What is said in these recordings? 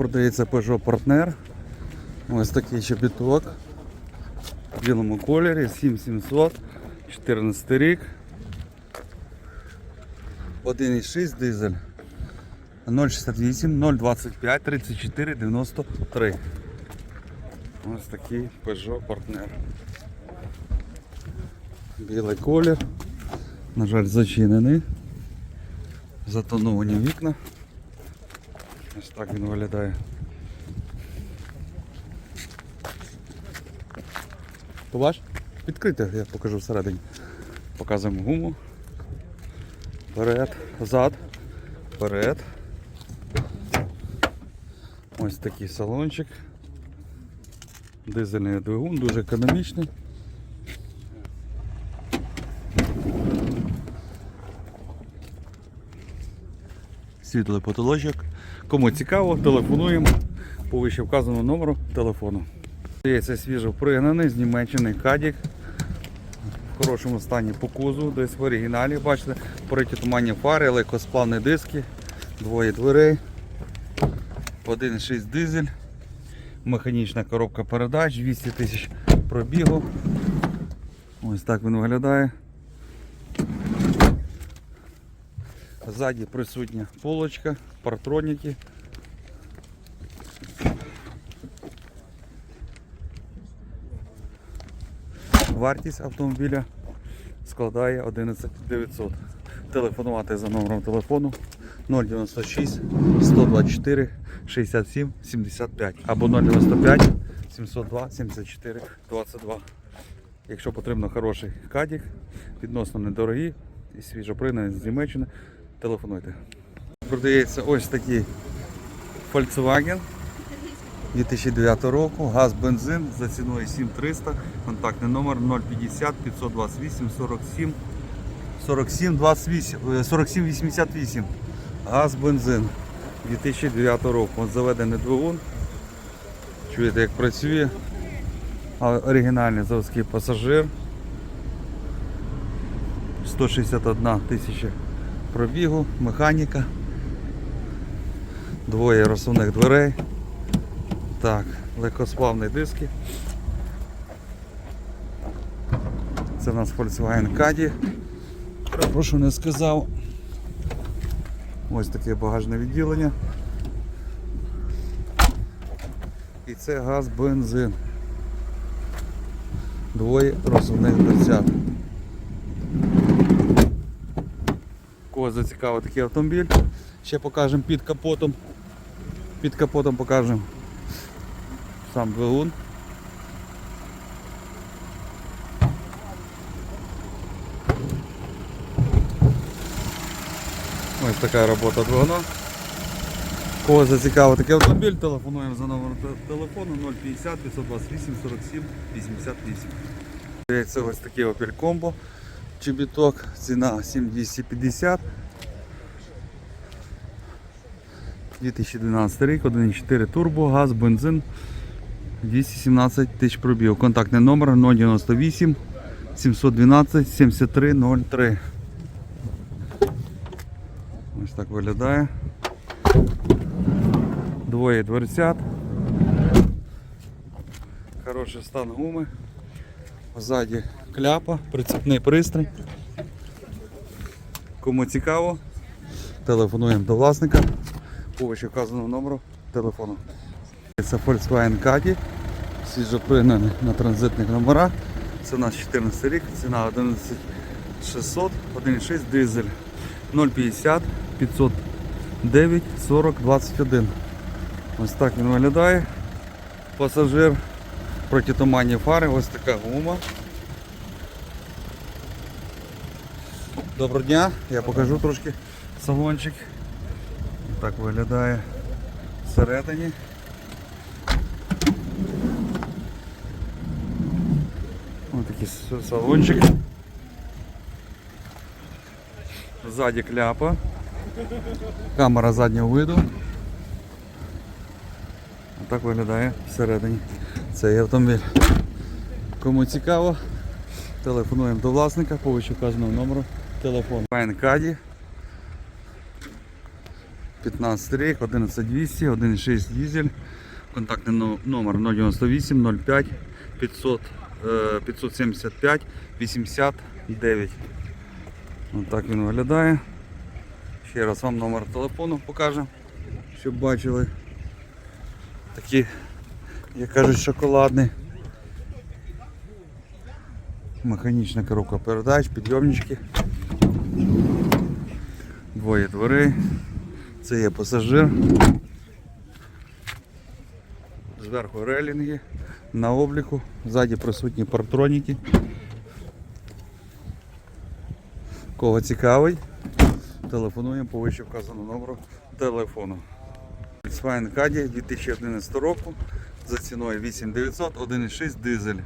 продається Peugeot Partner. Ось такий чобіток. В білому кольорі 7700, 14 рік. 1,6 дизель. 068 025 34 93. Ось такий Peugeot Partner. Білий колір. На жаль, зачинений. Затоновані вікна. Ось так він виглядає. Побач? Відкрите, я покажу всередині. Показуємо гуму. Вперед, зад, вперед. Ось такий салончик. Дизельний двигун, дуже економічний. Світлий потолочок. Кому цікаво, телефонуємо по вище вказаному номеру телефону. Це свіжо пригнаний з Німеччини кадік. В хорошому стані по кузу, десь в оригіналі, бачите, туманні фари, легкосплавні диски, двоє дверей, 1,6 дизель, механічна коробка передач, 200 тисяч пробігу. Ось так він виглядає. Ззаді присутня полочка, партроніки. Вартість автомобіля складає 11 900. Телефонувати за номером телефону 096 124 67 75 або 095 702 74 22. Якщо потрібно хороший кадік, відносно недорогий і свіжопригнаний з Німеччини, телефонуйте. Продається ось такий Volkswagen 2009 року, газ, бензин за ціною 7300, контактний номер 050 528 47 47 28, е, 47 88. Газ, бензин 2009 року. От заведений двигун. Чуєте, як працює. Оригінальний заводський пасажир. 161 тисяча пробігу, механіка. Двоє розсувних дверей. Так, легкосплавні диски. Це у нас Volkswagen Caddy. Прошу не сказав. Ось таке багажне відділення. І це газ бензин. Двоє розсувних дверцят. Кого зацікавив такий автомобіль. Ще покажемо під капотом. Під капотом покажемо сам двигун. Ось така робота двигуна. Кого зацікавив такий автомобіль, телефонуємо за номером телефону 050 528 47 88. Це ось такий Opel Combo. Чобіток, ціна 7250. 2012 рік, 1.4 турбо, газ, бензин, 217 тисяч пробіг. Контактний номер 098 712 7303. Ось так виглядає. Двоє дверцят. Хороший стан гуми. Ззаді кляпа, прицепний пристрій. Кому цікаво, телефонуємо до власника по вище вказаному номеру телефону. Це Volkswagen Caddy, свіжопригнаний на транзитних номерах. Це у нас 14 рік, ціна 11600, 1,6 дизель 050 509 40 21. Ось так він виглядає. Пасажир протитуманні фари, ось така гума. Доброго дня, я покажу трошки салончик. Так виглядає всередині. Ось такий салончик. Ззаді кляпа. Камера заднього виду. Так виглядає всередині цей автомобіль. Кому цікаво, телефонуємо до власника по вище вказаному номеру телефону. Каді 15 рік, 11200, 1,6 дізель. Контактний номер 098 05 500, е, 575 89. Ось так він виглядає. Ще раз вам номер телефону покажу, щоб бачили. Такі, як кажуть, шоколадний. Механічна коробка передач, підйомнички. Двоє дверей. Це є пасажир. Зверху релінги на обліку, ззаді присутні партроніки. Кого цікавий, телефонуємо по вище вказаному номеру телефону. Volkswagen Caddy 2011 року за ціною 8900, 1,6 дизель.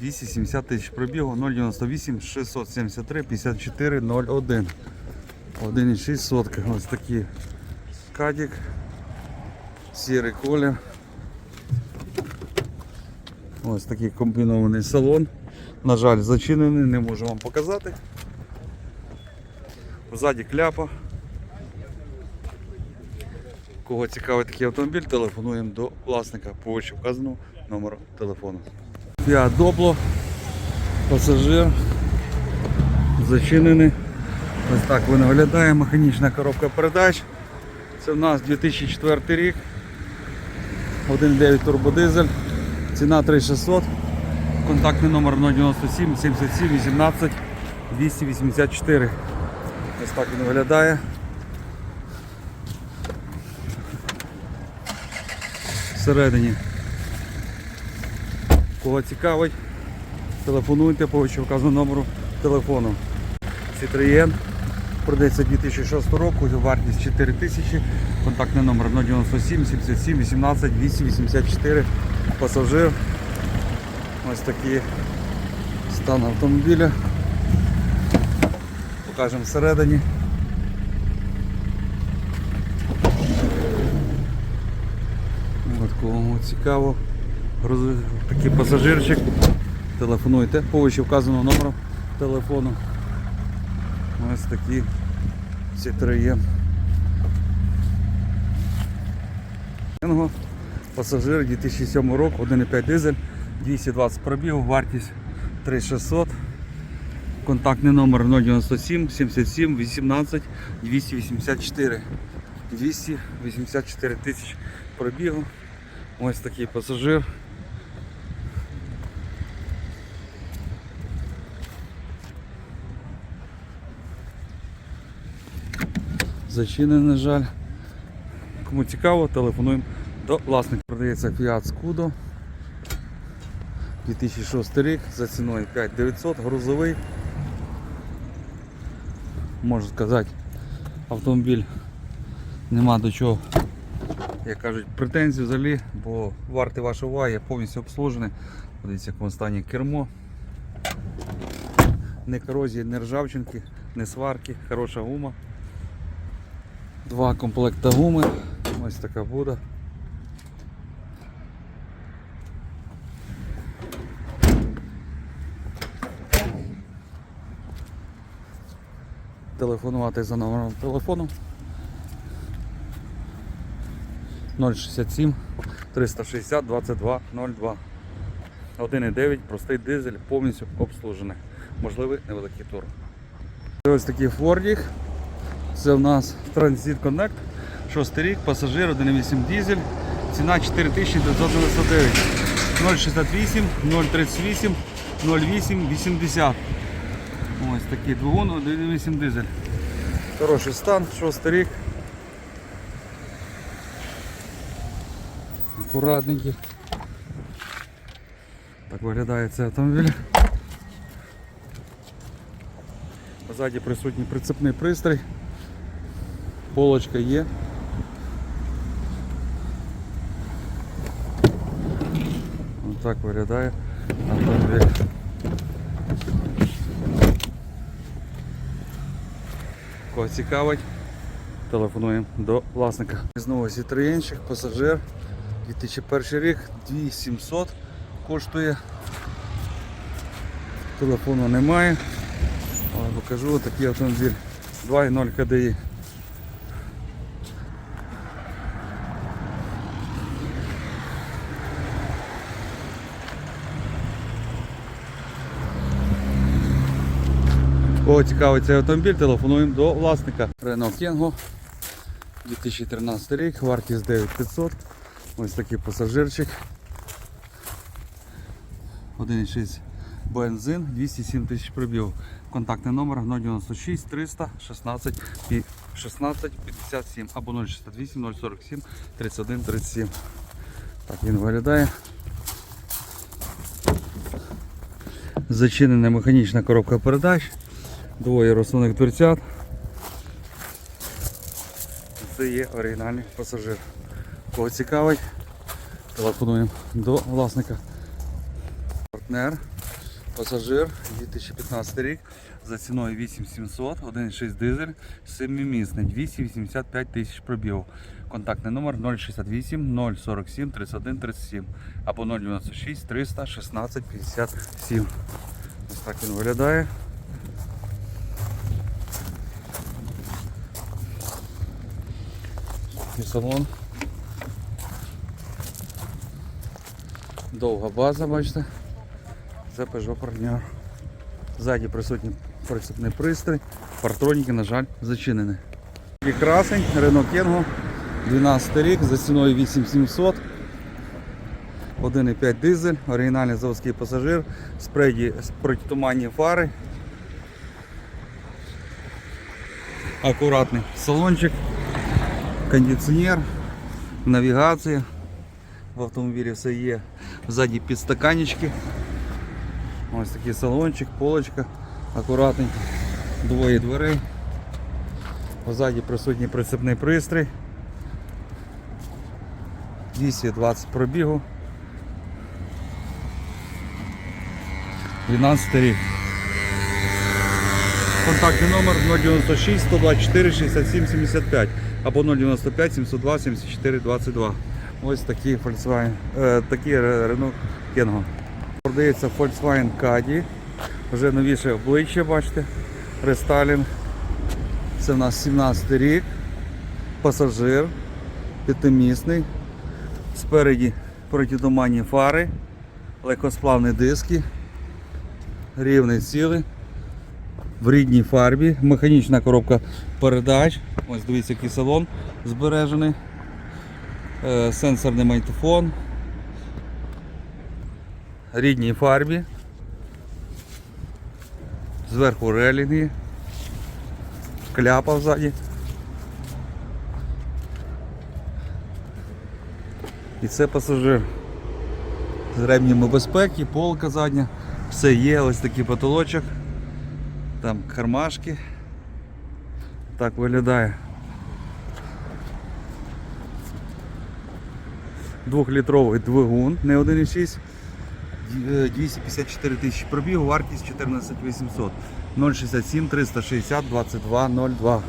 270 тисяч пробігу, 098 673 54 01. 1,6 сотка. Ось такий кадік. Сірий колір. Ось такий комбінований салон. На жаль, зачинений, не можу вам показати. Ззаді кляпа. Кого цікавий такий автомобіль, телефонуємо до власника по вище вказаному номеру телефону. Fiat Doblo, пасажир, зачинений. Ось так він виглядає, механічна коробка передач. Це в нас 2004 рік. 1.9 турбодизель. Ціна 3600. Контактний номер 097 77 18 284. Ось так він виглядає. Всередині. Кого цікавить, телефонуйте по вказаному номеру телефону. Citroën продається 2006 року, вартість 4 тисячі, контактний номер 097 77 18 284, пасажир. Ось такий стан автомобіля. Покажемо всередині. Кому цікаво. Такий пасажирчик. Телефонуйте по вище вказаному номеру телефону. Ось такі Citroën. Ренго. Пасажир 2007 року, 1,5 дизель, 220 пробігу, вартість 3600. Контактний номер 097 77 18 284. 284 тисяч пробігу. Ось такий пасажир. Зачинений, на жаль. Кому цікаво, телефонуємо до власника. Продається Fiat Scudo. 2006 рік за ціною 5900, грузовий. Можу сказати, автомобіль нема до чого, як кажуть, претензій взагалі, бо вартий вашої уваги, повністю обслужений. Подивіться, як в стані кермо. Не корозії, не ржавчинки, не сварки, хороша гума. Два комплекта гуми. Ось така буде. Телефонувати за номером телефону 067 360 22 02. 1,9 простий дизель, повністю обслужений. Можливий невеликий тур. Ось такий фордік. Це у нас Transit Connect, 6 рік, пасажир 1,8 дизель, ціна 4999, 068, 038, 08, 80. Ось такий двигун 1,8 дизель. Хороший стан, 6 рік. Акуратненький. Так виглядає цей автомобіль. Ззаді присутній прицепний пристрій. Полочка є. Ось так виглядає автомобіль. Кого цікавить, телефонуємо до власника. Знову Citroenчик, пасажир. 2001 рік, 2700 коштує. Телефону немає. Але покажу такий автомобіль 2.0 KDI. Кого цікавий цей автомобіль, телефонуємо до власника. Renault Kangoo 2013 рік, вартість 9500. Ось такий пасажирчик. 1,6 бензин, 207 тисяч пробігів. Контактний номер 096 300 16 і 16 57 або 068 047 31 37. Так він виглядає. Зачинена механічна коробка передач, двоє розсувних дверцят. Це є оригінальний пасажир. Кого цікавить, телефонуємо до власника. Партнер, пасажир 2015 рік за ціною 8700, 1,6 дизель, 7-місний, 285 тисяч пробігів. Контактний номер 068 047 31 37 або 096 300 16 57. Ось так він виглядає. Салон. Довга база, бачите. Це Peugeot Partner. Ззаді присутній прицепний пристрій. Партроніки, на жаль, зачинені. І красень, Renault Kangoo, 12 рік, за ціною 8700. 1,5 дизель, оригінальний заводський пасажир, спереді протитуманні фари. Акуратний салончик, кондиціонер, навігація. В автомобілі все є. Ззаді підстаканнички. Ось такий салончик, полочка, акуратненько, двоє дверей. Позаді присутній прицепний пристрій. 220 пробігу. 12 рік. Контактний номер 096 124 67 75 або 095 702 74 22. Ось такі Volkswagen, е, такі Renault Kangoo. Продається Volkswagen Caddy. Вже новіше обличчя, бачите. Рестайлінг. Це в нас 17 рік. Пасажир. П'ятимісний. Спереді протитуманні фари, легкосплавні диски, рівний цілий, в рідній фарбі, механічна коробка передач. Ось дивіться, який салон збережений. Е, Сенсорний майтофон. Рідній фарбі. Зверху релінги. Кляпа ззаді. І це пасажир з ремнями безпеки, полка задня, все є, ось такий потолочок, там кармашки. Так виглядає. Двохлітровий двигун, не 1,6, Ді- е, 254 тисячі пробігу, вартість 14 800, 067 360 22 02.